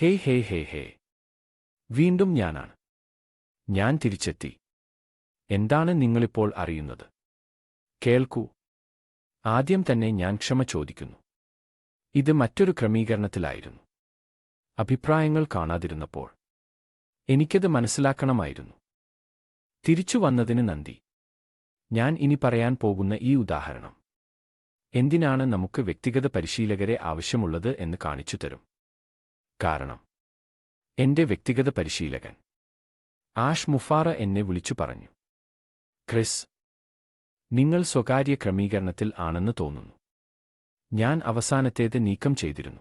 ഹേ ഹേ ഹേ ഹേ. വീണ്ടും ഞാനാണ്. ഞാൻ തിരിച്ചെത്തി. എന്താണ് നിങ്ങളിപ്പോൾ അറിയുന്നത്? കേൾക്കൂ. ആദ്യം തന്നെ ഞാൻ ക്ഷമ ചോദിക്കുന്നു. ഇത് മറ്റൊരു ക്രമീകരണത്തിലായിരുന്നു. അഭിപ്രായങ്ങൾ കാണാതിരുന്നപ്പോൾ. എനിക്കത് മനസ്സിലാക്കണമായിരുന്നു. തിരിച്ചു വന്നതിന് നന്ദി. ഞാൻ ഇനി പറയാൻ പോകുന്ന ഈ ഉദാഹരണം. എന്തിനാണ് നമുക്ക് വ്യക്തിഗത പരിശീലകരെ ആവശ്യമുള്ളത് എന്ന് കാണിച്ചു തരും കാരണം. എന്റെ വ്യക്തിഗത പരിശീലകൻ. ആഷ് മുഫാറ എന്നെ വിളിച്ചു പറഞ്ഞു. ക്രിസ് നിങ്ങൾ സ്വകാര്യ ക്രമീകരണത്തിൽ ആണെന്ന് തോന്നുന്നു. ഞാൻ അവസാനത്തേത് നീക്കം ചെയ്തിരുന്നു.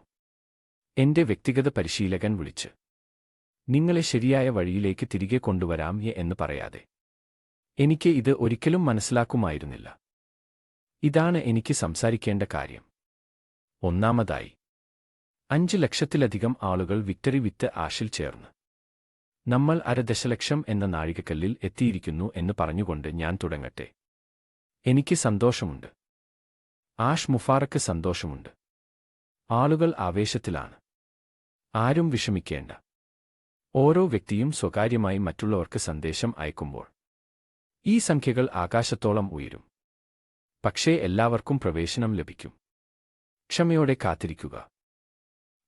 എന്റെ വ്യക്തിഗത പരിശീലകൻ വിളിച്ച് നിങ്ങളെ ശരിയായ വഴിയിലേക്ക് തിരികെ കൊണ്ടുവരാം എന്ന് പറയാതെ. എനിക്ക് ഇത് ഒരിക്കലും മനസ്സിലാക്കുമായിരുന്നില്ല. ഇതാണ് എനിക്ക് സംസാരിക്കേണ്ട കാര്യം. ഒന്നാമതായി അഞ്ച് ലക്ഷത്തിലധികം ആളുകൾ വിക്ടറി വിത്ത് ആഷിൽ ചേർന്ന്. നമ്മൾ അര ദശലക്ഷം എന്ന നാഴികക്കല്ലിൽ എത്തിയിരിക്കുന്നു എന്ന് പറഞ്ഞുകൊണ്ട് ഞാൻ തുടങ്ങട്ടെ. എനിക്ക് സന്തോഷമുണ്ട്. ആഷ് മുഫാറക്ക് സന്തോഷമുണ്ട്. ആളുകൾ ആവേശത്തിലാണ്. ആരും വിഷമിക്കേണ്ട. ഓരോ വ്യക്തിയും സ്വകാര്യമായി മറ്റുള്ളവർക്ക് സന്ദേശം അയക്കുമ്പോൾ ഈ സംഖ്യകൾ ആകാശത്തോളം ഉയരും. പക്ഷേ എല്ലാവർക്കും പ്രവേശനം ലഭിക്കും. ക്ഷമയോടെ കാത്തിരിക്കുക.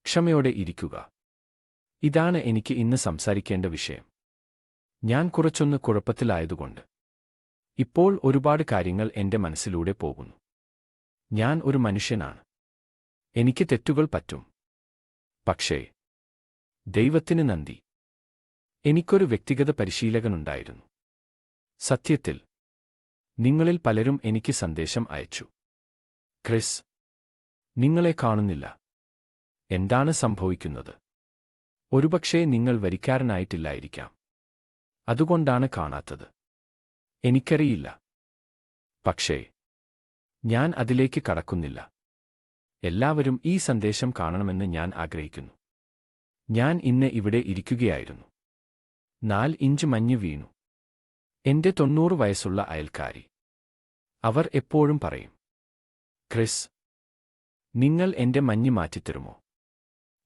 ക്ഷമയോടെ ഇരിക്കുക. ഇതാണ് എനിക്ക് ഇന്ന് സംസാരിക്കേണ്ട വിഷയം. ഞാൻ കുറച്ചൊന്ന് കുഴപ്പത്തിലായതുകൊണ്ട്. ഇപ്പോൾ ഒരുപാട് കാര്യങ്ങൾ എന്റെ മനസ്സിലൂടെ പോകുന്നു. ഞാൻ ഒരു മനുഷ്യനാണ്. എനിക്ക് തെറ്റുകൾ പറ്റും. പക്ഷേ ദൈവത്തിന് നന്ദി. എനിക്കൊരു വ്യക്തിഗത പരിശീലകനുണ്ടായിരുന്നു. സത്യത്തിൽ നിങ്ങളിൽ പലരും എനിക്ക് സന്ദേശം അയച്ചു. ക്രിസ് നിങ്ങളെ കാണുന്നില്ല. എന്താണ് സംഭവിക്കുന്നത്? ഒരുപക്ഷേ നിങ്ങൾ വരിക്കാരനായിട്ടില്ലായിരിക്കാം. അതുകൊണ്ടാണ് കാണാത്തത്. എനിക്കറിയില്ല. പക്ഷേ ഞാൻ അതിലേക്ക് കടക്കുന്നില്ല. എല്ലാവരും ഈ സന്ദേശം കാണണമെന്ന് ഞാൻ ആഗ്രഹിക്കുന്നു. ഞാൻ ഇന്ന് ഇവിടെ ഇരിക്കുകയായിരുന്നു. നാല് ഇഞ്ച് മഞ്ഞ് വീണു. എന്റെ തൊണ്ണൂറ് വയസ്സുള്ള അയൽക്കാരി. അവർ എപ്പോഴും പറയും ക്രിസ് നിങ്ങൾ എന്റെ മഞ്ഞ് മാറ്റിത്തരുമോ?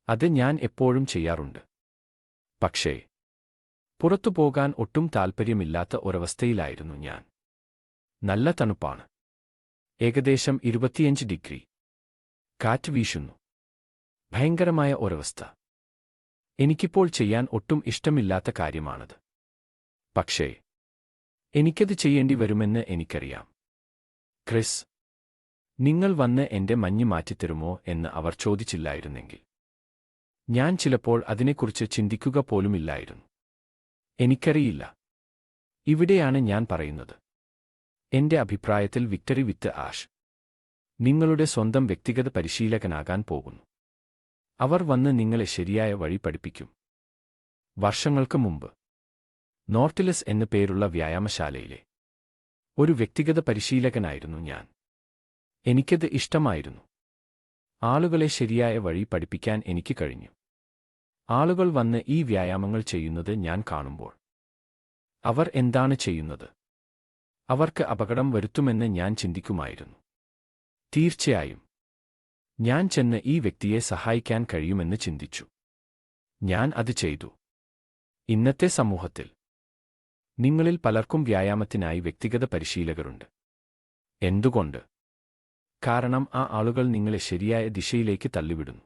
അത് ഞാൻ എപ്പോഴും ചെയ്യാറുണ്ട്. പക്ഷേ പുറത്തു പോകാൻ ഒട്ടും താൽപ്പര്യമില്ലാത്ത ഒരവസ്ഥയിലായിരുന്നു ഞാൻ. നല്ല തണുപ്പാണ്. ഏകദേശം ഇരുപത്തിയഞ്ച് ഡിഗ്രി. കാറ്റ് വീശുന്നു. ഭയങ്കരമായ ഒരവസ്ഥ. എനിക്കിപ്പോൾ ചെയ്യാൻ ഒട്ടും ഇഷ്ടമില്ലാത്ത കാര്യമാണത്. പക്ഷേ എനിക്കത് ചെയ്യേണ്ടി വരുമെന്ന് എനിക്കറിയാം. ക്രിസ് നിങ്ങൾ വന്ന് എന്റെ മഞ്ഞ് മാറ്റിത്തരുമോ എന്ന് അവർ ചോദിച്ചില്ലായിരുന്നെങ്കിൽ. ഞാൻ ചിലപ്പോൾ അതിനെക്കുറിച്ച് ചിന്തിക്കുക പോലുമില്ലായിരുന്നു. എനിക്കറിയില്ല. ഇവിടെയാണ് ഞാൻ പറയുന്നത്. എന്റെ അഭിപ്രായത്തിൽ വിക്ടറി വിത്ത് ആഷ്. നിങ്ങളുടെ സ്വന്തം വ്യക്തിഗത പരിശീലകനാകാൻ പോകുന്നു. അവർ വന്ന് നിങ്ങളെ ശരിയായ വഴി പഠിപ്പിക്കും. വർഷങ്ങൾക്ക് മുമ്പ്. നോർട്ടിലസ് എന്നു പേരുള്ള വ്യായാമശാലയിലെ. ഒരു വ്യക്തിഗത പരിശീലകനായിരുന്നു ഞാൻ. എനിക്കത് ഇഷ്ടമായിരുന്നു. ആളുകളെ ശരിയായ വഴി പഠിപ്പിക്കാൻ എനിക്ക് കഴിഞ്ഞു. ആളുകൾ വന്ന് ഈ വ്യായാമങ്ങൾ ചെയ്യുന്നത് ഞാൻ കാണുമ്പോൾ. അവർ എന്താണ് ചെയ്യുന്നത്? അവർക്ക് അപകടം വരുത്തുമെന്ന് ഞാൻ ചിന്തിക്കുമായിരുന്നു. തീർച്ചയായും. ഞാൻ ചെന്ന് ഈ വ്യക്തിയെ സഹായിക്കാൻ കഴിയുമെന്ന് ചിന്തിച്ചു. ഞാൻ അത് ചെയ്തു. ഇന്നത്തെ സമൂഹത്തിൽ. നിങ്ങളിൽ പലർക്കും വ്യായാമത്തിനായി വ്യക്തിഗത പരിശീലകരുണ്ട്. എന്തുകൊണ്ട്? കാരണം ആ ആളുകൾ നിങ്ങളെ ശരിയായ ദിശയിലേക്ക് തള്ളിവിടുന്നു.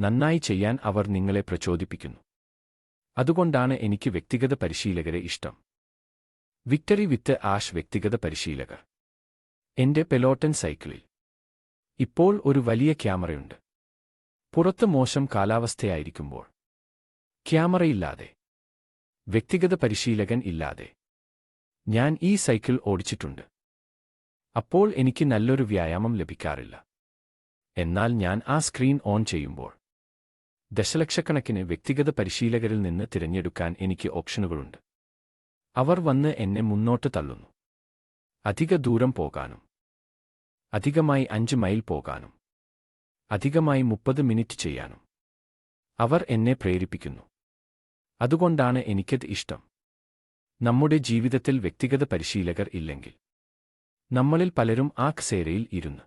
നന്നായി ചെയ്യാൻ അവർ നിങ്ങളെ പ്രചോദിപ്പിക്കുന്നു. അതുകൊണ്ടാണ് എനിക്ക് വ്യക്തിഗത പരിശീലകരെ ഇഷ്ടം. വിക്ടറി വിത്ത് ആഷ് വ്യക്തിഗത പരിശീലകർ. എന്റെ പെലോട്ടൻ സൈക്കിളിൽ. ഇപ്പോൾ ഒരു വലിയ ക്യാമറയുണ്ട്. പുറത്ത് മോശം കാലാവസ്ഥയായിരിക്കുമ്പോൾ. ക്യാമറയില്ലാതെ. വ്യക്തിഗത പരിശീലകൻ ഇല്ലാതെ. ഞാൻ ഈ സൈക്കിൾ ഓടിച്ചിട്ടുണ്ട്. അപ്പോൾ എനിക്ക് നല്ലൊരു വ്യായാമം ലഭിക്കാറില്ല. എന്നാൽ ഞാൻ ആ സ്ക്രീൻ ഓൺ ചെയ്യുമ്പോൾ ദശലക്ഷക്കണക്കിന് വ്യക്തിഗത പരിശീലകരിൽ നിന്ന് തിരഞ്ഞെടുക്കാൻ എനിക്ക് ഓപ്ഷനുകളുണ്ട്. അവർ വന്ന് എന്നെ മുന്നോട്ട് തള്ളുന്നു. അധിക ദൂരം പോകാനും അധികമായി അഞ്ച് മൈൽ പോകാനും അധികമായി മുപ്പത് മിനിറ്റ് ചെയ്യാനും അവർ എന്നെ പ്രേരിപ്പിക്കുന്നു. അതുകൊണ്ടാണ് എനിക്കത് ഇഷ്ടം. നമ്മുടെ ജീവിതത്തിൽ വ്യക്തിഗത പരിശീലകർ ഇല്ലെങ്കിൽ നമ്മളിൽ പലരും ആ കസേരയിൽ ഇരുന്ന്.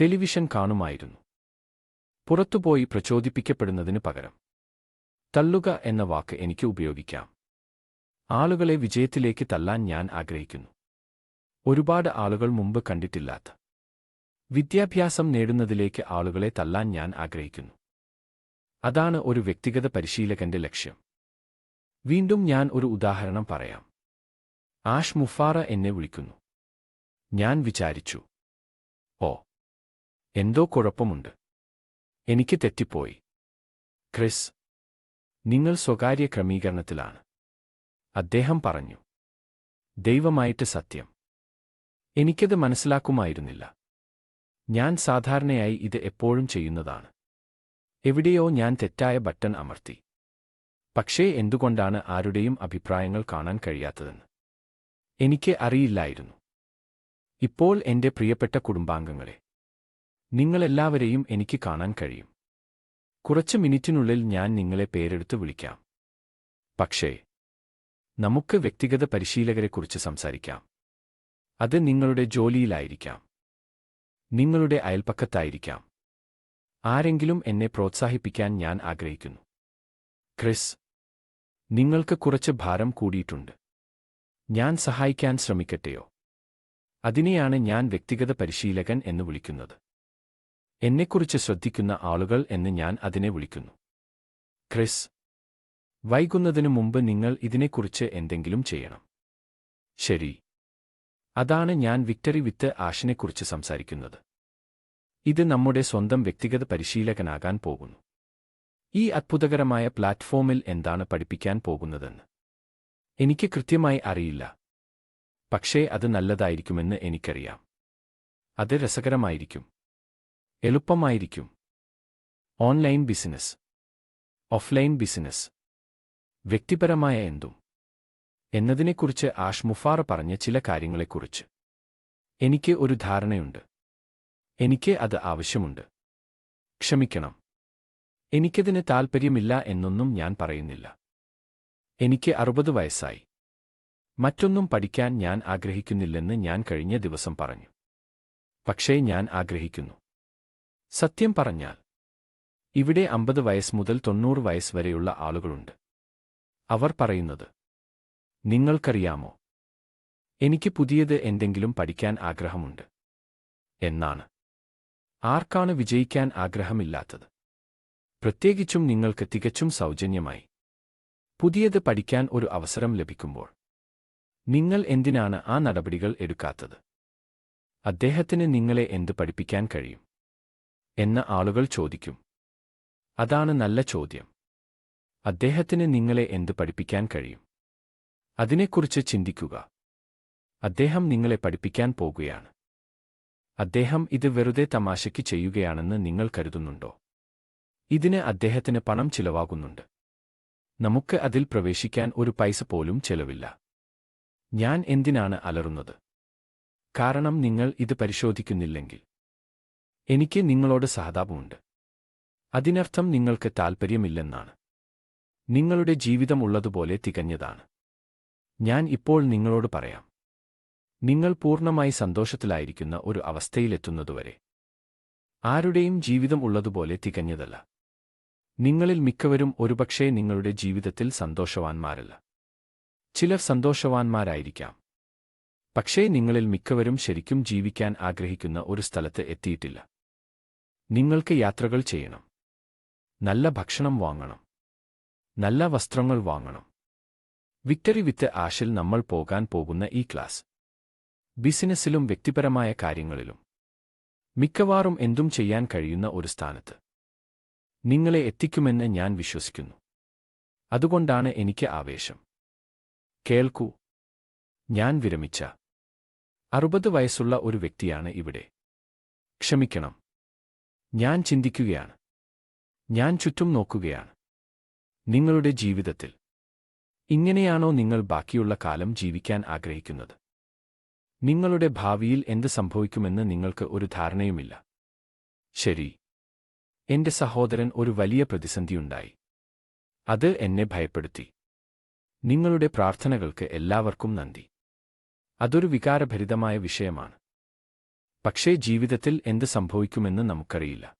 ടെലിവിഷൻ കാണുമായിരുന്നു. പുറത്തുപോയി പ്രചോദിപ്പിക്കപ്പെടുന്നതിന് പകരം. തള്ളുക എന്ന വാക്ക് എനിക്ക് ഉപയോഗിക്കാം. ആളുകളെ വിജയത്തിലേക്ക് തള്ളാൻ ഞാൻ ആഗ്രഹിക്കുന്നു. ഒരുപാട് ആളുകൾ മുമ്പ് കണ്ടിട്ടില്ലാത്ത. വിദ്യാഭ്യാസം നേടുന്നതിലേക്ക് ആളുകളെ തള്ളാൻ ഞാൻ ആഗ്രഹിക്കുന്നു. അതാണ് ഒരു വ്യക്തിഗത പരിശീലകന്റെ ലക്ഷ്യം. വീണ്ടും ഞാൻ ഒരു ഉദാഹരണം പറയാം. ആഷ് മുഫാറ എന്നെ വിളിക്കുന്നു. ഞാൻ വിചാരിച്ചു. ഓ എന്തോ കുഴപ്പമുണ്ട്. എനിക്ക് തെറ്റിപ്പോയി. ക്രിസ് നിങ്ങൾ സ്വകാര്യ ക്രമീകരണത്തിലാണ്. അദ്ദേഹം പറഞ്ഞു. ദൈവമായിട്ട് സത്യം. എനിക്കത് മനസ്സിലാക്കുമായിരുന്നില്ല. ഞാൻ സാധാരണയായി ഇത് എപ്പോഴും ചെയ്യുന്നതാണ്. എവിടെയോ ഞാൻ തെറ്റായ ബട്ടൺ അമർത്തി. പക്ഷേ എന്തുകൊണ്ടാണ് ആരുടെയും അഭിപ്രായങ്ങൾ കാണാൻ കഴിയാത്തതെന്ന്? എനിക്ക് അറിയില്ലായിരുന്നു. ഇപ്പോൾ എന്റെ പ്രിയപ്പെട്ട കുടുംബാംഗങ്ങളെ നിങ്ങളെല്ലാവരെയും എനിക്ക് കാണാൻ കഴിയും. കുറച്ച് മിനിറ്റിനുള്ളിൽ ഞാൻ നിങ്ങളെ പേരെടുത്ത് വിളിക്കാം. പക്ഷേ നമുക്ക് വ്യക്തിഗത പരിശീലകരെക്കുറിച്ച് സംസാരിക്കാം. അത് നിങ്ങളുടെ ജോലിയിലായിരിക്കാം. നിങ്ങളുടെ അയൽപ്പക്കത്തായിരിക്കാം ആരെങ്കിലും എന്നെ പ്രോത്സാഹിപ്പിക്കാൻ ഞാൻ ആഗ്രഹിക്കുന്നു. ക്രിസ് നിങ്ങൾക്ക് കുറച്ച് ഭാരം കൂടിയിട്ടുണ്ട്. ഞാൻ സഹായിക്കാൻ ശ്രമിക്കട്ടെയോ? അതിനെയാണ് ഞാൻ വ്യക്തിഗത പരിശീലകൻ എന്ന് വിളിക്കുന്നത്. എന്നെക്കുറിച്ച് ശ്രദ്ധിക്കുന്ന ആളുകൾ എന്ന് ഞാൻ അതിനെ വിളിക്കുന്നു. ക്രിസ് വൈകുന്നതിനു മുമ്പ് നിങ്ങൾ ഇതിനെക്കുറിച്ച് എന്തെങ്കിലും ചെയ്യണം. ശരി. അതാണ് ഞാൻ വിക്ടറി വിത്ത് ആഷിനെക്കുറിച്ച് സംസാരിക്കുന്നത്. ഇത് നമ്മുടെ സ്വന്തം വ്യക്തിഗത പരിശീലകനാകാൻ പോകുന്നു. ഈ അത്ഭുതകരമായ പ്ലാറ്റ്ഫോമിൽ എന്താണ് പഠിപ്പിക്കാൻ പോകുന്നതെന്ന്. എനിക്ക് കൃത്യമായി അറിയില്ല. പക്ഷേ അത് നല്ലതായിരിക്കുമെന്ന് എനിക്കറിയാം. അത് രസകരമായിരിക്കും. എളുപ്പമായിരിക്കും. Online business. Offline business. വ്യക്തിപരമായ എന്തും. എന്നതിനെക്കുറിച്ച് ആഷ് മുഫാർ പറഞ്ഞ ചില കാര്യങ്ങളെക്കുറിച്ച്. എനിക്ക് ഒരു ധാരണയുണ്ട്. എനിക്ക് അത് ആവശ്യമുണ്ട്. ക്ഷമിക്കണം. എനിക്കതിന് താൽപ്പര്യമില്ല എന്നൊന്നും ഞാൻ പറയുന്നില്ല. എനിക്ക് അറുപത് വയസ്സായി. മറ്റൊന്നും പഠിക്കാൻ ഞാൻ ആഗ്രഹിക്കുന്നില്ലെന്ന് ഞാൻ കഴിഞ്ഞ ദിവസം പറഞ്ഞു. പക്ഷേ ഞാൻ ആഗ്രഹിക്കുന്നു. സത്യം പറഞ്ഞാൽ ഇവിടെ അമ്പത് വയസ്സ് മുതൽ തൊണ്ണൂറ് വയസ്സ് വരെയുള്ള ആളുകളുണ്ട്. അവർ പറയുന്നത് നിങ്ങൾക്കറിയാമോ? എനിക്ക് പുതിയത് എന്തെങ്കിലും പഠിക്കാൻ ആഗ്രഹമുണ്ട്. എന്നാണ്. ആർക്കാണ് വിജയിക്കാൻ ആഗ്രഹമില്ലാത്തത്? പ്രത്യേകിച്ചും നിങ്ങൾക്ക് തികച്ചും സൗജന്യമായി. പുതിയത് പഠിക്കാൻ ഒരു അവസരം ലഭിക്കുമ്പോൾ. നിങ്ങൾ എന്തിനാണ് ആ നടപടികൾ എടുക്കാത്തത്? അദ്ദേഹത്തിന് നിങ്ങളെ എന്ത് പഠിപ്പിക്കാൻ കഴിയും? എന്ന ആളുകൾ ചോദിക്കും. അതാണ് നല്ല ചോദ്യം. അദ്ദേഹത്തിന് നിങ്ങളെ എന്ത് പഠിപ്പിക്കാൻ കഴിയും? അതിനെക്കുറിച്ച് ചിന്തിക്കുക. അദ്ദേഹം നിങ്ങളെ പഠിപ്പിക്കാൻ പോകുകയാണ്. അദ്ദേഹം ഇത് വെറുതെ തമാശയ്ക്ക് ചെയ്യുകയാണെന്ന് നിങ്ങൾ കരുതുന്നുണ്ടോ? ഇതിന് അദ്ദേഹത്തിന് പണം ചിലവാകുന്നുണ്ട്. നമുക്ക് അതിൽ പ്രവേശിക്കാൻ ഒരു പൈസ പോലും ചെലവില്ല. ഞാൻ എന്തിനാണ് അലറുന്നത്? കാരണം നിങ്ങൾ ഇത് പരിശോധിക്കുന്നില്ലെങ്കിൽ. എനിക്ക് നിങ്ങളോട് സഹതാപമുണ്ട്. അതിനർത്ഥം നിങ്ങൾക്ക് താൽപ്പര്യമില്ലെന്നാണ്. നിങ്ങളുടെ ജീവിതം ഉള്ളതുപോലെ തികഞ്ഞതാണ്. ഞാൻ ഇപ്പോൾ നിങ്ങളോട് പറയാം. നിങ്ങൾ പൂർണമായി സന്തോഷത്തിലായിരിക്കുന്ന ഒരു അവസ്ഥയിലെത്തുന്നതുവരെ. ആരുടെയും ജീവിതം ഉള്ളതുപോലെ തികഞ്ഞതല്ല. നിങ്ങളിൽ മിക്കവരും ഒരുപക്ഷേ നിങ്ങളുടെ ജീവിതത്തിൽ സന്തോഷവാന്മാരല്ല. ചിലർ സന്തോഷവാന്മാരായിരിക്കാം. പക്ഷേ നിങ്ങളിൽ മിക്കവരും ശരിക്കും ജീവിക്കാൻ ആഗ്രഹിക്കുന്ന ഒരു സ്ഥലത്ത് എത്തിയിട്ടില്ല. നിങ്ങൾക്ക് യാത്രകൾ ചെയ്യണം. നല്ല ഭക്ഷണം വാങ്ങണം. നല്ല വസ്ത്രങ്ങൾ വാങ്ങണം. വിക്ടറി വിത്ത് ആഷിൽ നമ്മൾ പോകാൻ പോകുന്ന ഈ ക്ലാസ്. ബിസിനസ്സിലും വ്യക്തിപരമായ കാര്യങ്ങളിലും. മിക്കവാറും എന്തും ചെയ്യാൻ കഴിയുന്ന ഒരു സ്ഥാനത്ത്. നിങ്ങളെ എത്തിക്കുമെന്ന് ഞാൻ വിശ്വസിക്കുന്നു. അതുകൊണ്ടാണ് എനിക്ക് ആവേശം. കേൾക്കൂ. ഞാൻ വിരമിച്ച. അറുപത് വയസ്സുള്ള ഒരു വ്യക്തിയാണ് ഇവിടെ. ക്ഷമിക്കണം. ഞാൻ ചിന്തിക്കുകയാണ്. ഞാൻ ചുറ്റും നോക്കുകയാണ്. നിങ്ങളുടെ ജീവിതത്തിൽ. ഇങ്ങനെയാണോ നിങ്ങൾ ബാക്കിയുള്ള കാലം ജീവിക്കാൻ ആഗ്രഹിക്കുന്നത്? നിങ്ങളുടെ ഭാവിയിൽ എന്ത് സംഭവിക്കുമെന്ന് നിങ്ങൾക്ക് ഒരു ധാരണയുമില്ല. ശരി. എന്റെ സഹോദരൻ ഒരു വലിയ പ്രതിസന്ധിയുണ്ടായി. അത് എന്നെ ഭയപ്പെടുത്തി. നിങ്ങളുടെ പ്രാർത്ഥനകൾക്ക് എല്ലാവർക്കും നന്ദി. അതൊരു വികാരഭരിതമായ വിഷയമാണ്. പക്ഷേ ജീവിതത്തിൽ എന്ത് സംഭവിക്കുമെന്ന് നമുക്കറിയില്ല.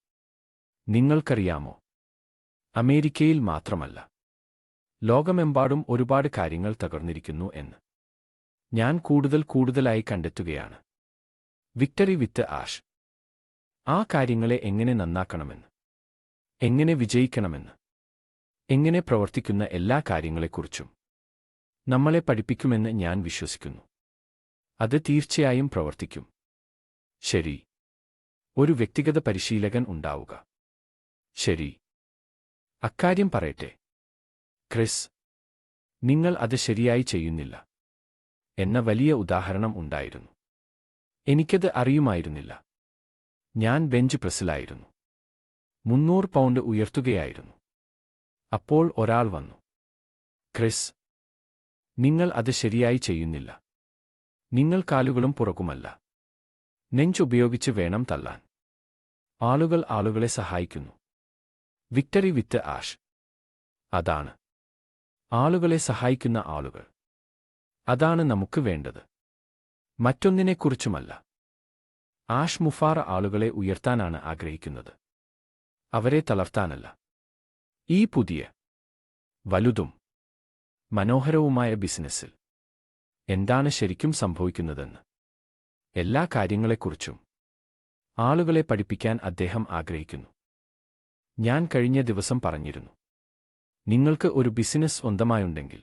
നിങ്ങൾക്കറിയാമോ? അമേരിക്കയിൽ മാത്രമല്ല. ലോകമെമ്പാടും ഒരുപാട് കാര്യങ്ങൾ തകർന്നിരിക്കുന്നു എന്ന്. ഞാൻ കൂടുതൽ കൂടുതലായി കണ്ടെത്തുകയാണ്. Victory with Ash. ആ കാര്യങ്ങളെ എങ്ങനെ നന്നാക്കണമെന്ന്. എങ്ങനെ വിജയിക്കണമെന്ന്. എങ്ങനെ പ്രവർത്തിക്കുന്ന എല്ലാ കാര്യങ്ങളെക്കുറിച്ചും. നമ്മളെ പഠിപ്പിക്കുമെന്ന് ഞാൻ വിശ്വസിക്കുന്നു. അത് തീർച്ചയായും പ്രവർത്തിക്കും. ശരി. ഒരു വ്യക്തിഗത പരിശീലകൻ ഉണ്ടാവുക. ശരി. അക്കാര്യം പറയട്ടെ. ക്രിസ് നിങ്ങൾ അത് ശരിയായി ചെയ്യുന്നില്ല. എന്ന വലിയ ഉദാഹരണം ഉണ്ടായിരുന്നു. എനിക്കത് അറിയുമായിരുന്നില്ല. ഞാൻ ബെഞ്ച് പ്രസ്സിലായിരുന്നു. മുന്നൂറ് പൗണ്ട് ഉയർത്തുകയായിരുന്നു. അപ്പോൾ ഒരാൾ വന്നു. ക്രിസ് നിങ്ങൾ അത് ശരിയായി ചെയ്യുന്നില്ല. നിങ്ങൾ കാലുകളും പുറകുമല്ല. നെഞ്ചുപയോഗിച്ച് വേണം തള്ളാൻ. ആളുകൾ ആളുകളെ സഹായിക്കുന്നു. Victory with Ash. അതാണ്. ആളുകളെ സഹായിക്കുന്ന ആളുകൾ. അതാണ് നമുക്ക് വേണ്ടത്. മറ്റൊന്നിനെക്കുറിച്ചുമല്ല. ആഷ് മുഫാറ ആളുകളെ ഉയർത്താനാണ് ആഗ്രഹിക്കുന്നത്. അവരെ തളർത്താനല്ല. ഈ പുതിയ വലുതും മനോഹരവുമായ ബിസിനസ്സിൽ എന്താണ് ശരിക്കും സംഭവിക്കുന്നതെന്ന്. എല്ലാ കാര്യങ്ങളെക്കുറിച്ചും ആളുകളെ പഠിപ്പിക്കാൻ അദ്ദേഹം ആഗ്രഹിക്കുന്നു. ഞാൻ കഴിഞ്ഞ ദിവസം പറഞ്ഞിരുന്നു. നിങ്ങൾക്ക് ഒരു ബിസിനസ് സ്വന്തമായുണ്ടെങ്കിൽ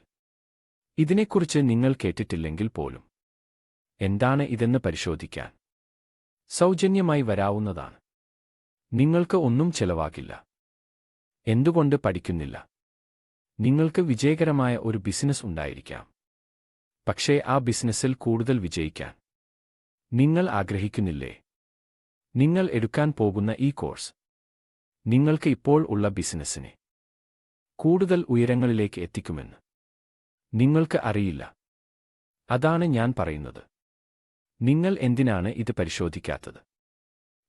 ഇതിനെക്കുറിച്ച് നിങ്ങൾ കേട്ടിട്ടില്ലെങ്കിൽ പോലും എന്താണ് ഇതെന്ന് പരിശോധിക്കാൻ സൗജന്യമായി വരാവുന്നതാണ്. നിങ്ങൾക്ക് ഒന്നും ചെലവാകില്ല. എന്തുകൊണ്ട് പഠിക്കുന്നില്ല? നിങ്ങൾക്ക് വിജയകരമായ ഒരു ബിസിനസ് ഉണ്ടായിരിക്കാം. പക്ഷേ ആ ബിസിനസ്സിൽ കൂടുതൽ വിജയിക്കാൻ നിങ്ങൾ ആഗ്രഹിക്കുന്നില്ലേ? നിങ്ങൾ എടുക്കാൻ പോകുന്ന ഈ കോഴ്സ് നിങ്ങൾക്ക് ഇപ്പോൾ ഉള്ള ബിസിനസ്സിനെ കൂടുതൽ ഉയരങ്ങളിലേക്ക് എത്തിക്കുമെന്ന് നിങ്ങൾക്ക് അറിയില്ല. അതാണ് ഞാൻ പറയുന്നത്. നിങ്ങൾ എന്തിനാണ് ഇത് പരിശോധിക്കാത്തത്?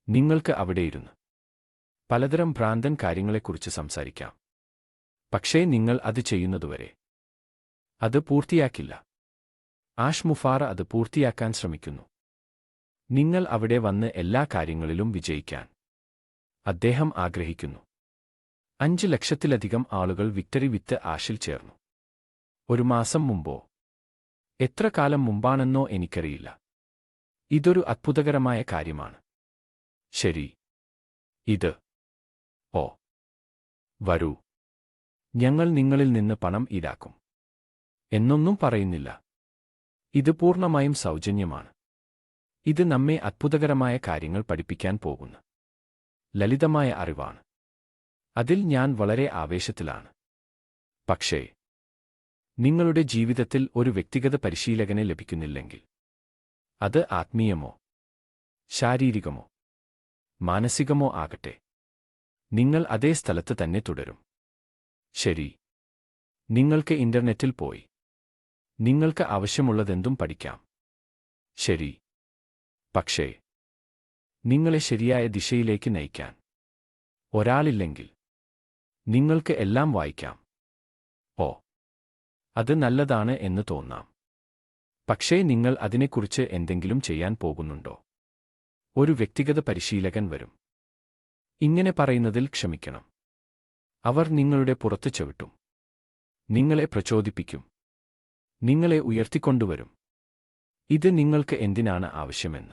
നിങ്ങൾക്ക് അവിടെയിരുന്ന് പലതരം ഭ്രാന്തൻ കാര്യങ്ങളെക്കുറിച്ച് സംസാരിക്കാം. പക്ഷേ നിങ്ങൾ അത് ചെയ്യുന്നതുവരെ. അത് പൂർത്തിയാക്കില്ല. ആഷ് മുഫാറ അത് പൂർത്തിയാക്കാൻ ശ്രമിക്കുന്നു. നിങ്ങൾ അവിടെ വന്ന് എല്ലാ കാര്യങ്ങളിലും വിജയിക്കാൻ അദ്ദേഹം ആഗ്രഹിക്കുന്നു. അഞ്ച് ലക്ഷത്തിലധികം ആളുകൾ വിക്ടറി വിത്ത് ആഷിൽ ചേർന്നു. ഒരു മാസം മുമ്പോ? എത്ര കാലം മുമ്പാണെന്നോ എനിക്കറിയില്ല. ഇതൊരു അത്ഭുതകരമായ കാര്യമാണ്. ശരി. ഇത്. ഓ. വരൂ. ഞങ്ങൾ നിങ്ങളിൽ നിന്ന് പണം ഈടാക്കും. എന്നൊന്നും പറയുന്നില്ല. ഇത് പൂർണമായും സൗജന്യമാണ്. ഇത് നമ്മെ അത്ഭുതകരമായ കാര്യങ്ങൾ പഠിപ്പിക്കാൻ പോകുന്നു. ലളിതമായ അറിവാണ്. അതിൽ ഞാൻ വളരെ ആവേശത്തിലാണ്. പക്ഷേ നിങ്ങളുടെ ജീവിതത്തിൽ ഒരു വ്യക്തിഗത പരിശീലകനെ ലഭിക്കുന്നില്ലെങ്കിൽ അത് ആത്മീയമോ ശാരീരികമോ മാനസികമോ ആകട്ടെ. നിങ്ങൾ അതേ സ്ഥലത്ത് തന്നെ തുടരും. ശരി. നിങ്ങൾക്ക് ഇന്റർനെറ്റിൽ പോയി. നിങ്ങൾക്ക് ആവശ്യമുള്ളതെന്തും പഠിക്കാം. ശരി. പക്ഷേ നിങ്ങളെ ശരിയായ ദിശയിലേക്ക് നയിക്കാൻ ഒരാളില്ലെങ്കിൽ നിങ്ങൾക്ക് എല്ലാം വായിക്കാം. ഓ അത് നല്ലതാണ് എന്ന് തോന്നാം. പക്ഷേ നിങ്ങൾ അതിനെക്കുറിച്ച് എന്തെങ്കിലും ചെയ്യാൻ പോകുന്നുണ്ടോ? ഒരു വ്യക്തിഗത പരിശീലകൻ വരും. ഇങ്ങനെ പറയുന്നതിൽ ക്ഷമിക്കണം. അവർ നിങ്ങളുടെ പുറത്ത് ചവിട്ടും. നിങ്ങളെ പ്രചോദിപ്പിക്കും. നിങ്ങളെ ഉയർത്തിക്കൊണ്ടുവരും. ഇത് നിങ്ങൾക്ക് എന്തിനാണ് ആവശ്യമെന്ന്.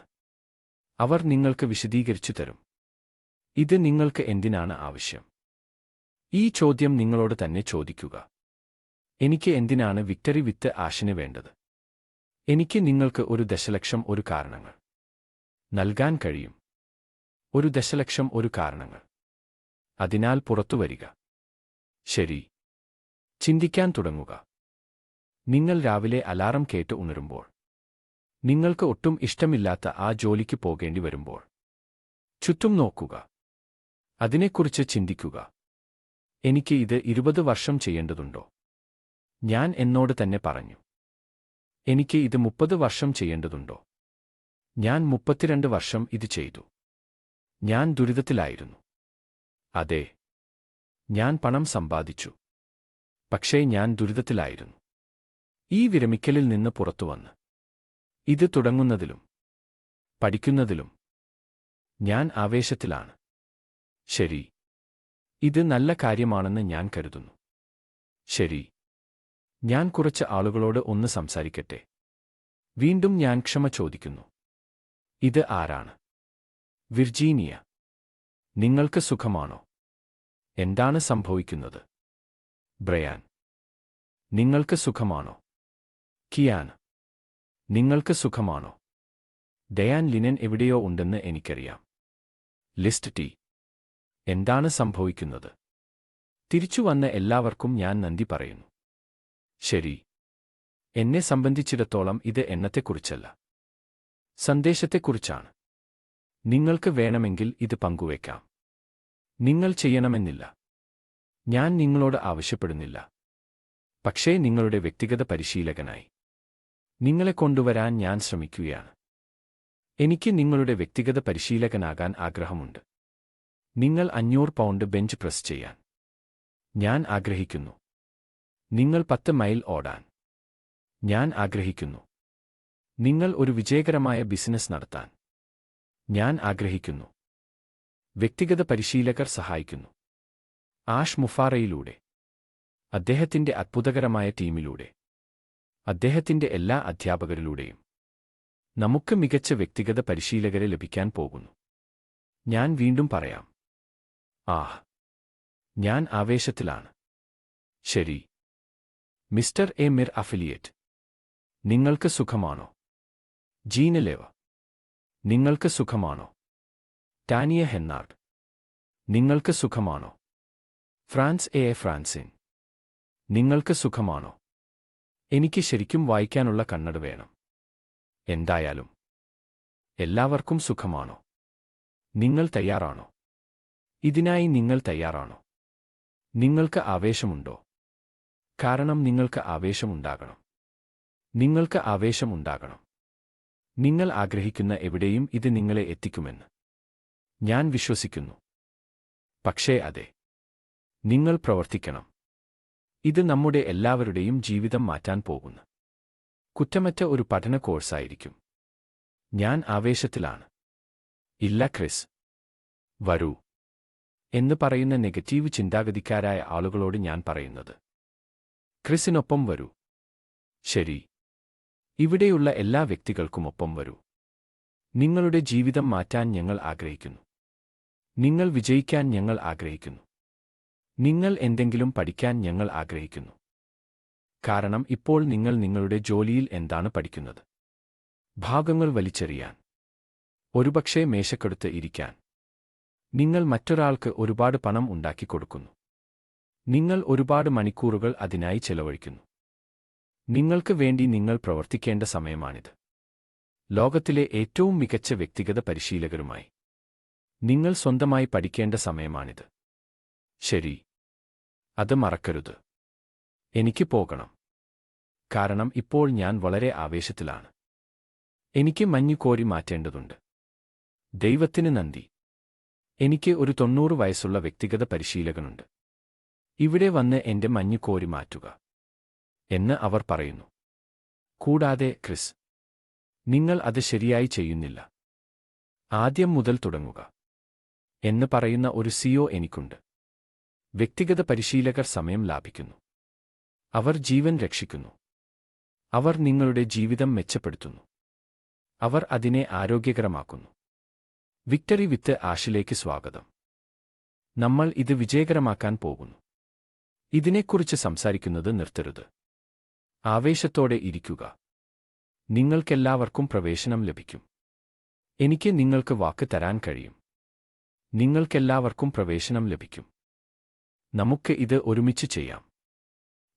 അവർ നിങ്ങൾക്ക് വിശദീകരിച്ചു തരും. ഇത് നിങ്ങൾക്ക് എന്തിനാണ് ആവശ്യം. ഈ ചോദ്യം നിങ്ങളോട് തന്നെ ചോദിക്കുക. എനിക്ക് എന്തിനാണ് വിക്ടറി വിത്ത് ആശിന് വേണ്ടത്? എനിക്ക് നിങ്ങൾക്ക് ഒരു ദശലക്ഷം ഒരു കാരണങ്ങൾ. നൽകാൻ കഴിയും. ഒരു ദശലക്ഷം ഒരു കാരണങ്ങൾ. അതിനാൽ പുറത്തുവരിക. ശരി. ചിന്തിക്കാൻ തുടങ്ങുക. നിങ്ങൾ രാവിലെ അലാറം കേട്ട് ഉണരുമ്പോൾ. നിങ്ങൾക്ക് ഒട്ടും ഇഷ്ടമില്ലാത്ത ആ ജോലിക്ക് പോകേണ്ടി വരുമ്പോൾ. ചുറ്റും നോക്കുക. അതിനെക്കുറിച്ച് ചിന്തിക്കുക. എനിക്ക് ഇത് ഇരുപത് വർഷം ചെയ്യേണ്ടതുണ്ടോ? ഞാൻ എന്നോട് തന്നെ പറഞ്ഞു. എനിക്ക് ഇത് മുപ്പത് വർഷം ചെയ്യേണ്ടതുണ്ടോ? ഞാൻ മുപ്പത്തിരണ്ട് വർഷം ഇത് ചെയ്തു. ഞാൻ ദുരിതത്തിലായിരുന്നു. അതെ ഞാൻ പണം സമ്പാദിച്ചു. പക്ഷേ ഞാൻ ദുരിതത്തിലായിരുന്നു. ഈ വിരമിക്കലിൽ നിന്ന് പുറത്തുവന്ന് ഇത് തുടങ്ങുന്നതിലും പഠിക്കുന്നതിലും ഞാൻ ആവേശത്തിലാണ്. ശരി ഇത് നല്ല കാര്യമാണെന്ന് ഞാൻ കരുതുന്നു. ശരി ഞാൻ കുറച്ച് ആളുകളോട് ഒന്ന് സംസാരിക്കട്ടെ. വീണ്ടും ഞാൻ ക്ഷമ ചോദിക്കുന്നു. ഇത് ആരാണ്? വിർജീനിയ. നിങ്ങൾക്ക് സുഖമാണോ? എന്താണ് സംഭവിക്കുന്നത്? ബ്രയാൻ നിങ്ങൾക്ക് സുഖമാണോ? കിയാൻ നിങ്ങൾക്ക് സുഖമാണോ? ഡയാൻ ലിനൻ എവിടെയോ ഉണ്ടെന്ന് എനിക്കറിയാം. ലിസ്റ്റ് ടി. എന്താണ് സംഭവിക്കുന്നത്? തിരിച്ചു വന്ന എല്ലാവർക്കും ഞാൻ നന്ദി പറയുന്നു. ശരി. എന്നെ സംബന്ധിച്ചിടത്തോളം ഇത് എണ്ണത്തെക്കുറിച്ചല്ല. സന്ദേശത്തെക്കുറിച്ചാണ്. നിങ്ങൾക്ക് വേണമെങ്കിൽ ഇത് പങ്കുവയ്ക്കാം നിങ്ങൾ ചെയ്യണമെന്നില്ല. ഞാൻ നിങ്ങളോട് ആവശ്യപ്പെടുന്നില്ല. പക്ഷേ നിങ്ങളുടെ വ്യക്തിഗത പരിശീലകനായി. നിങ്ങളെ കൊണ്ടുവരാൻ ഞാൻ ശ്രമിക്കുകയാണ്. എനിക്ക് നിങ്ങളുടെ വ്യക്തിഗത പരിശീലകനാകാൻ ആഗ്രഹമുണ്ട്. നിങ്ങൾ അഞ്ഞൂറ് പൗണ്ട് ബെഞ്ച് പ്രസ് ചെയ്യാൻ. ഞാൻ ആഗ്രഹിക്കുന്നു. നിങ്ങൾ പത്ത് മൈൽ ഓടാൻ. ഞാൻ ആഗ്രഹിക്കുന്നു. നിങ്ങൾ ഒരു വിജയകരമായ ബിസിനസ് നടത്താൻ. ഞാൻ ആഗ്രഹിക്കുന്നു. വ്യക്തിഗത പരിശീലകർ സഹായിക്കുന്നു. ആഷ് മുഫാറയിലൂടെ. അദ്ദേഹത്തിന്റെ അത്ഭുതകരമായ ടീമിലൂടെ. അദ്ദേഹത്തിന്റെ എല്ലാ അധ്യാപകരിലൂടെയും. നമുക്ക് മികച്ച വ്യക്തിഗത പരിശീലകരെ ലഭിക്കാൻ പോകുന്നു. ഞാൻ വീണ്ടും പറയാം. ആഹ്. ഞാൻ ആവേശത്തിലാണ്. ശരി. Mister A Mir affiliate. നിങ്ങൾക്ക് സുഖമാണോ? ജീനലേവ. നിങ്ങൾക്ക് സുഖമാണോ? Tania Hennard. നിങ്ങൾക്ക് സുഖമാണോ? Frances A. ഫ്രാൻസിൻ. നിങ്ങൾക്ക് സുഖമാണോ? എനിക്ക് ശരിക്കും വായിക്കാനുള്ള കണ്ണട വേണം. എന്തായാലും. എല്ലാവർക്കും സുഖമാണോ? നിങ്ങൾ തയ്യാറാണോ? ഇതിനായി നിങ്ങൾ തയ്യാറാണോ? നിങ്ങൾക്ക് ആവേശമുണ്ടോ? കാരണം നിങ്ങൾക്ക് ആവേശമുണ്ടാകണം. നിങ്ങൾക്ക് ആവേശമുണ്ടാകണം. നിങ്ങൾ ആഗ്രഹിക്കുന്ന എവിടെയും ഇത് നിങ്ങളെ എത്തിക്കുമെന്ന്. ഞാൻ വിശ്വസിക്കുന്നു. പക്ഷേ അതെ. നിങ്ങൾ പ്രവർത്തിക്കണം. ഇത് നമ്മുടെ എല്ലാവരുടെയും ജീവിതം മാറ്റാൻ പോകുന്നു. കുറ്റമറ്റ ഒരു പഠന കോഴ്സായിരിക്കും. ഞാൻ ആവേശത്തിലാണ്. ഇല്ല ക്രിസ്. വരൂ. എന്ന് പറയുന്ന നെഗറ്റീവ് ചിന്താഗതിക്കാരായ ആളുകളോട് ഞാൻ പറയുന്നത്. ക്രിസിനൊപ്പം വരൂ. ശരി. ഇവിടെയുള്ള എല്ലാ വ്യക്തികൾക്കുമൊപ്പം വരൂ. നിങ്ങളുടെ ജീവിതം മാറ്റാൻ ഞങ്ങൾ ആഗ്രഹിക്കുന്നു. നിങ്ങൾ വിജയിക്കാൻ ഞങ്ങൾ ആഗ്രഹിക്കുന്നു. നിങ്ങൾ എന്തെങ്കിലും പഠിക്കാൻ ഞങ്ങൾ ആഗ്രഹിക്കുന്നു. കാരണം ഇപ്പോൾ നിങ്ങൾ നിങ്ങളുടെ ജോലിയിൽ എന്താണ് പഠിക്കുന്നത്? ഭാഗങ്ങൾ വലിച്ചെറിയാൻ. ഒരുപക്ഷെ മേശക്കെടുത്ത് ഇരിക്കാൻ. നിങ്ങൾ മറ്റൊരാൾക്ക് ഒരുപാട് പണം ഉണ്ടാക്കിക്കൊടുക്കുന്നു. നിങ്ങൾ ഒരുപാട് മണിക്കൂറുകൾ അതിനായി ചെലവഴിക്കുന്നു. നിങ്ങൾക്ക് വേണ്ടി നിങ്ങൾ പ്രവർത്തിക്കേണ്ട സമയമാണിത്. ലോകത്തിലെ ഏറ്റവും മികച്ച വ്യക്തിഗത പരിശീലകരുമായി. നിങ്ങൾ സ്വന്തമായി പഠിക്കേണ്ട സമയമാണിത്. ശരി. അത് മറക്കരുത്. എനിക്ക് പോകണം. കാരണം ഇപ്പോൾ ഞാൻ വളരെ ആവേശത്തിലാണ്. എനിക്ക് മഞ്ഞുകോരി മാറ്റേണ്ടതുണ്ട്. ദൈവത്തിന് നന്ദി. എനിക്ക് ഒരു തൊണ്ണൂറ് വയസ്സുള്ള വ്യക്തിഗത പരിശീലകനുണ്ട്. ഇവിടെ വന്ന് എന്റെ മഞ്ഞുകോരി മാറ്റുക. എന്ന് അവർ പറയുന്നു. കൂടാതെ ക്രിസ് നിങ്ങൾ അത് ശരിയായി ചെയ്യുന്നില്ല. ആദ്യം മുതൽ തുടങ്ങുക. എന്ന് പറയുന്ന ഒരു സിഒ എനിക്കുണ്ട്. വ്യക്തിഗത പരിശീലകർ സമയം ലാഭിക്കുന്നു. അവർ ജീവൻ രക്ഷിക്കുന്നു. അവർ നിങ്ങളുടെ ജീവിതം മെച്ചപ്പെടുത്തുന്നു. അവർ അതിനെ ആരോഗ്യകരമാക്കുന്നു. വിക്ടറി വിത്ത് ആഷിലേക്ക് സ്വാഗതം. നമ്മൾ ഇത് വിജയകരമാക്കാൻ പോകുന്നു. ഇതിനെക്കുറിച്ച് സംസാരിക്കുന്നത് നിർത്തരുത്. ആവേശത്തോടെ ഇരിക്കുക. നിങ്ങൾക്കെല്ലാവർക്കും പ്രവേശനം ലഭിക്കും. എനിക്ക് നിങ്ങൾക്ക് വാക്ക് തരാൻ കഴിയും. നിങ്ങൾക്കെല്ലാവർക്കും പ്രവേശനം ലഭിക്കും. നമുക്ക് ഇത് ഒരുമിച്ച് ചെയ്യാം.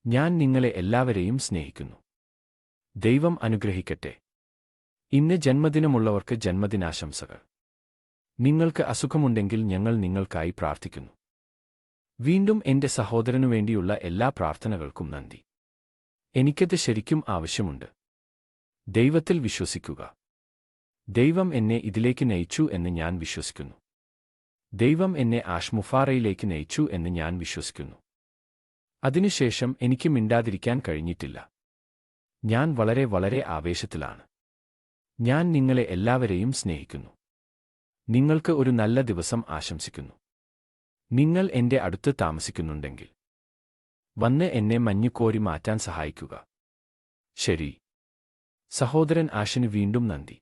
ഞാൻ നിങ്ങളെ എല്ലാവരെയും സ്നേഹിക്കുന്നു. ദൈവം അനുഗ്രഹിക്കട്ടെ. ഇന്ന് ജന്മദിനമുള്ളവർക്ക് ജന്മദിനാശംസകൾ. നിങ്ങൾക്ക് അസുഖമുണ്ടെങ്കിൽ ഞങ്ങൾ നിങ്ങൾക്കായി പ്രാർത്ഥിക്കുന്നു. വീണ്ടും എന്റെ സഹോദരനു വേണ്ടിയുള്ള എല്ലാ പ്രാർത്ഥനകൾക്കും നന്ദി. എനിക്കത് ശരിക്കും ആവശ്യമുണ്ട്. ദൈവത്തിൽ വിശ്വസിക്കുക. ദൈവം എന്നെ ഇതിലേക്ക് നയിച്ചു എന്ന് ഞാൻ വിശ്വസിക്കുന്നു. ദൈവം എന്നെ ആഷ്മുഫാറയിലേക്ക് നയിച്ചു എന്ന് ഞാൻ വിശ്വസിക്കുന്നു. അതിനുശേഷം എനിക്ക് മിണ്ടാതിരിക്കാൻ കഴിഞ്ഞിട്ടില്ല. ഞാൻ വളരെ വളരെ ആവേശത്തിലാണ്. ഞാൻ നിങ്ങളെ എല്ലാവരെയും സ്നേഹിക്കുന്നു. നിങ്ങൾക്ക് ഒരു നല്ല ദിവസം ആശംസിക്കുന്നു. നിങ്ങൾ എന്റെ അടുത്ത് താമസിക്കുന്നുണ്ടെങ്കിൽ. വന്ന് എന്നെ മഞ്ഞുകോരി മാറ്റാൻ സഹായിക്കുക. ശരി. സഹോദരൻ ആഷിന് വീണ്ടും നന്ദി.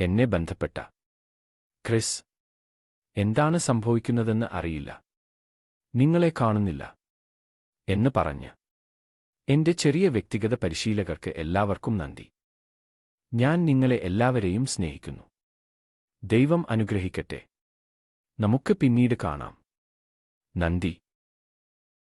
എന്നെ ബന്ധപ്പെട്ട ക്രിസ് എന്താണ് സംഭവിക്കുന്നതെന്ന് അറിയില്ല. നിങ്ങളെ കാണുന്നില്ല. എന്ന് പറഞ്ഞ്. എന്റെ ചെറിയ വ്യക്തിഗത പരിശീലകർക്ക് എല്ലാവർക്കും നന്ദി. ഞാൻ നിങ്ങളെ എല്ലാവരെയും സ്നേഹിക്കുന്നു. ദൈവം അനുഗ്രഹിക്കട്ടെ. നമുക്ക് പിന്നീട് കാണാം. നന്ദി.